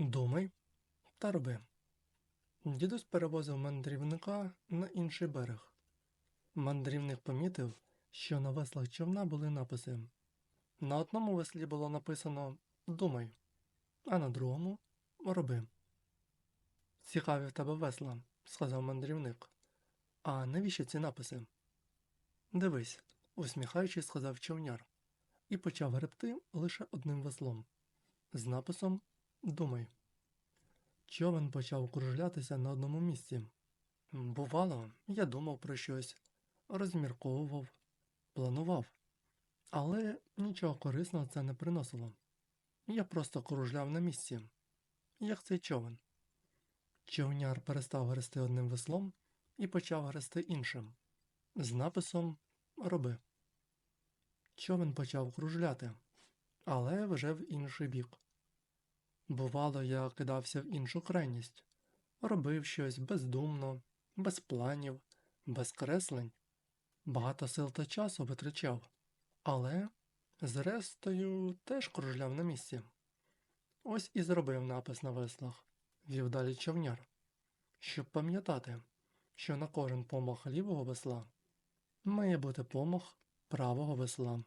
Думай та роби. Дідусь перевозив мандрівника на інший берег. Мандрівник помітив, що на веслах човна були написи. На одному веслі було написано Думай, а на другому роби. Цікаві в тебе весла, сказав мандрівник. А навіщо ці написи? Дивись, усміхаючись, сказав човняр, і почав гребти лише одним веслом з написом Думай. Човен почав кружлятися на одному місці. Бувало, я думав про щось, розмірковував, планував, але нічого корисного це не приносило. Я просто кружляв на місці, як цей човен. Човняр перестав грести одним веслом і почав грести іншим, з написом Роби. Човен почав кружляти, але вже в інший бік. Бувало, я кидався в іншу крайність, робив щось бездумно, без планів, без креслень, багато сил та часу витрачав, але зрештою теж кружляв на місці. Ось і зробив напис на веслах, вів далі човняр, щоб пам'ятати, що на кожен помах лівого весла має бути помах правого весла.